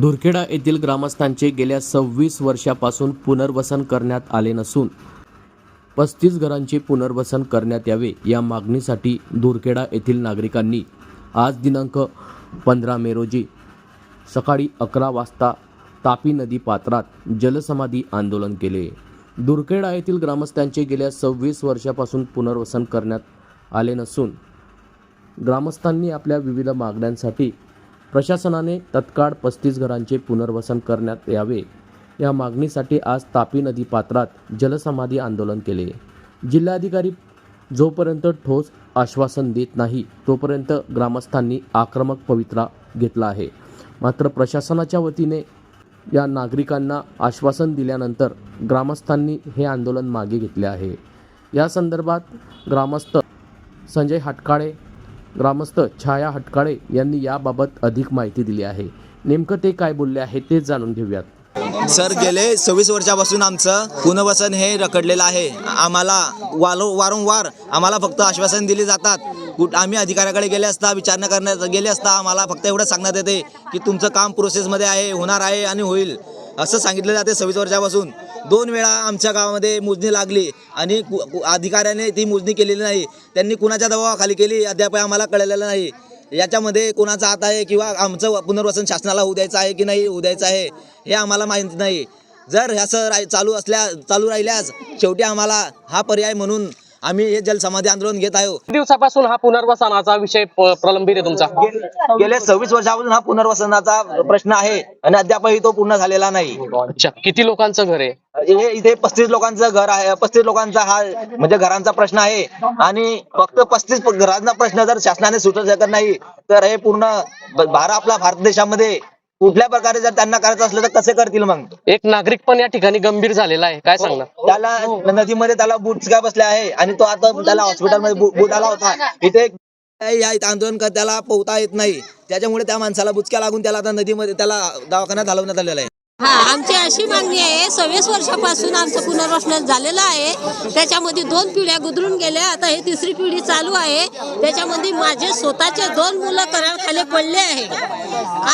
धुरखेडा येथील ग्रामस्थांचे गेल्या सव्वीस वर्षापासून पुनर्वसन करण्यात आले नसून पस्तीस घरांचे पुनर्वसन करण्यात यावे या मागणीसाठी धुरखेडा येथील नागरिकांनी आज दिनांक पंधरा मे रोजी सकाळी अकरा वाजता तापी नदी पात्रात जलसमाधी आंदोलन केले. दुर्खेडा येथील ग्रामस्थांचे गेल्या सव्वीस वर्षापासून पुनर्वसन करण्यात आले नसून ग्रामस्थांनी आपल्या विविध मागण्यांसाठी प्रशासनाने तत्काळ पस्तीस घरांचे पुनर्वसन करण्यात यावे. या मागणीसाठी आज तापी नदी पात्रात जलसमाधी आंदोलन केले. जिल्हाधिकारी जोपर्यंत ठोस आश्वासन देत नाही तोपर्यंत ग्रामस्थांनी आक्रमक पवित्रा घेतला आहे. मात्र प्रशासनाच्या वतीने या नागरिकांना आश्वासन दिल्यानंतर ग्रामस्थांनी हे आंदोलन मागे घेतले आहे. या संदर्भात ग्रामस्थ संजय हटकाळे ग्रामस्थ छाया हटकाळे यांनी याबाबत अधिक माहिती दिली आहे. नेमकं ते काय बोलले आहे ते जाणून घेऊयात. सर गेले सव्वीस वर्षापासून आमचं पुनर्वसन हे रखडलेलं आहे. आम्हाला वालो वारंवार आम्हाला फक्त आश्वासन दिले जातात. कुठ आम्ही अधिकाऱ्याकडे गेले असता विचारणा करण्यात गेले असता आम्हाला फक्त एवढं सांगण्यात येते की तुमचं काम प्रोसेसमध्ये आहे होणार आहे आणि होईल. असं सांगितलं जाते सव्वीस वर्षापासून. दोन वेळा आमच्या गावामध्ये मोजणी लागली आणि अधिकाऱ्याने ती मोजणी केलेली नाही. त्यांनी कुणाच्या दबावाखाली केली अद्याप आम्हाला कळलेलं नाही. याच्यामध्ये कोणाचा हात आहे किंवा आमचं पुनर्वसन शासनाला होऊ द्यायचं आहे की नाही होऊ द्यायचं आहे हे आम्हाला माहीत नाही. जर ह्याचं राय चालू असल्या चालू राहिल्यास शेवटी आम्हाला हा पर्याय म्हणून आम्ही हे जलसमाधी आंदोलन घेत आहोत किती दिवसापासून हा पुनर्वसनाचा विषय प- प्रलंबित आहे तुमचा. गे- गेले सव्वीस वर्षापासून हा पुनर्वसनाचा प्रश्न आहे आणि अद्यापही तो पूर्ण झालेला नाही. अच्छा किती लोकांचं घर आहे? हे इथे पस्तीस लोकांचं घर आहे पस्तीस लोकांचा हा म्हणजे घरांचा प्रश्न आहे. आणि फक्त पस्तीस घरांचा प्रश्न जर शासनाने सुटू शकत नाही तर हे पूर्ण ब- भारत आपला भारत देशामध्ये कुठल्या प्रकारे जर त्यांना करायचं असलं तर कसे करतील मग? एक नागरिक पण या ठिकाणी गंभीर झालेला आहे. काय सांगणार? त्याला नदीमध्ये त्याला बूट काय बसले आहे आणि तो आता त्याला हॉस्पिटलमध्ये बू- बूट आला होता. इथे या इथं आंदोलन त्याला पोहता येत नाही. त्याच्यामुळे त्या माणसाला बुचक्या लागून त्याला आता नदीमध्ये त्याला दवाखान्यात हलवण्यात आलेला आहे. हा आमची अशी मागणी आहे सव्वीस वर्षापासून आमचं पुनर्वसन झालेलं आहे. त्याच्यामध्ये दोन पिढ्या गुदरून गेल्या आता हे तिसरी पिढी चालू आहे. त्याच्यामध्ये माझे स्वतःचे दोन मुलं करारखाली पडले आहे.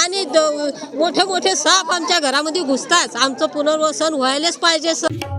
आणि द- मोठे मोठे साप आमच्या घरामध्ये घुसतात. आमचं पुनर्वसन व्हायलाच पाहिजे सर.